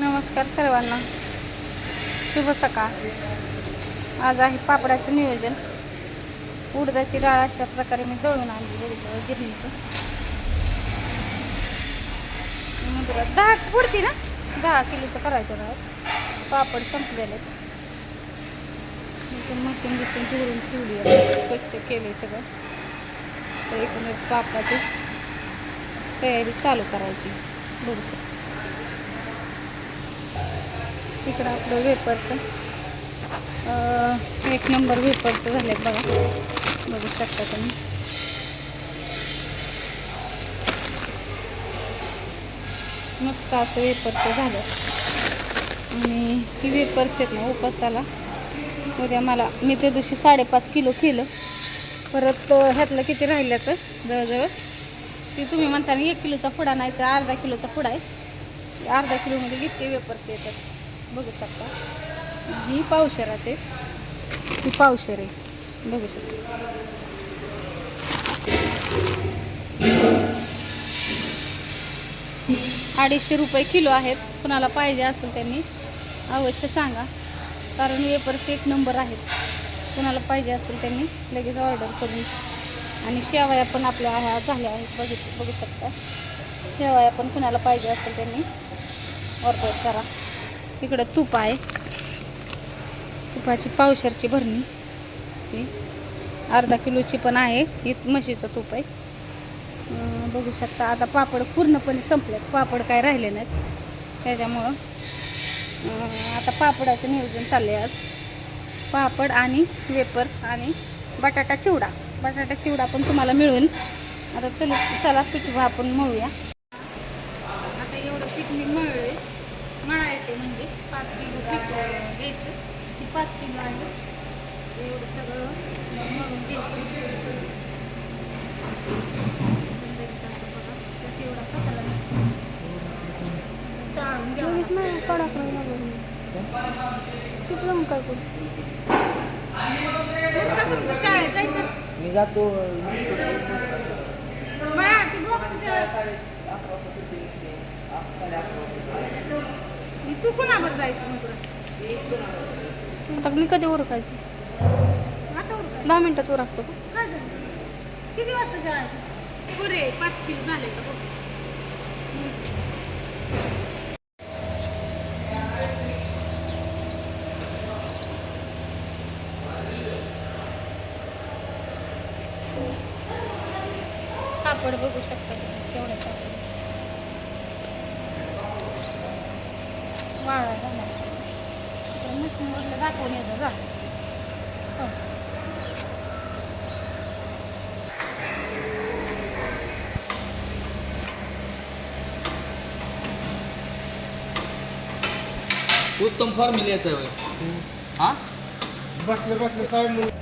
नमस्कार सर्वांना. शुभ सकाळ. आज आहे पापडाचं नियोजन. उडदाची डाळ अशा प्रकारे मी दळून आणली बघितलं दहा पुरती ना? दहा किलोचं करायचं आज. पापड संपलेले मशीन बिशीन धुवून ठेवली आहे. स्वच्छ केले सगळं. तर एकूण पापडाची तयारी चालू करायची. बघू इकडं आपलं वेपर्स एक नंबर वेपर्स झालेत बघा. बघू शकता तुम्ही. मस्त असं वेपरचं झालं. आणि ही वेपर्स आहेत ना उपासाला. उद्या मला मी त्या दिवशी साडेपाच किलो केलं. परत ह्यातलं किती राहिलं तर जवळजवळ? ती तुम्ही म्हणता एक किलोचा पुडा नाही तर अर्धा किलोचा पुडा आहे. अर्धा किलोमध्ये किती वेपर्स येतात? बघू शकता. ही पावशेराचे. ही पावशेर. आहे बघू शकता. अडीचशे रुपये किलो आहेत. कुणाला पाहिजे असेल त्यांनी अवश्य सांगा. कारण वेपर्स एक नंबर आहेत. कुणाला पाहिजे असेल त्यांनी लगेच ऑर्डर करून. आणि शेवया पण आपल्या ह्या झाल्या आहेत. बघित बघू शकता. शेवया पण कुणाला पाहिजे असेल त्यांनी ऑर्डर करा. इकडं तूप आहे. तुपाची पावशरची भरणी. अर्धा किलोची पण आहे. ही म्हशीचं तूप आहे. बघू शकता आता पापड पूर्णपणे संपलेत. पापड काय राहिले नाहीत. त्याच्यामुळं आता पापडाचं नियोजन चाललं आहे आज. पापड आणि वेपर्स आणि बटाटा चिवडा. बटाटा चिवडा पण तुम्हाला मिळून आता चल चला पीठ आपण मळूया. आता एवढं पीठ मी मळलंय मळायचं म्हणजे पाच किलो पीठ घ्यायचं. ही पाच किलो आहे. एवढं सगळं मळून घ्यायचं. असं बघा. कचरा चाळून घ्यावं. किती का तुमचं शाळेत जायचं? मी जातो. ती. साडे अकरा वाजता सुट्टी निघते अक- साडे अकरा वाजता. मग तू कोणावर जायचं मग? आता मी कधी उरकायचं. दहा मिनिटात उरकतो का? किती वाजता जायचं पुरे पाच किलो झाले का बघ कापड बघू शकता तुम्ही केवढं कापड वाळायला नाही मशीनवरलं दाखवून यायचं जा उत्तम फॉर्म्युला याचा आहे बसलं बसलं बसले साहेब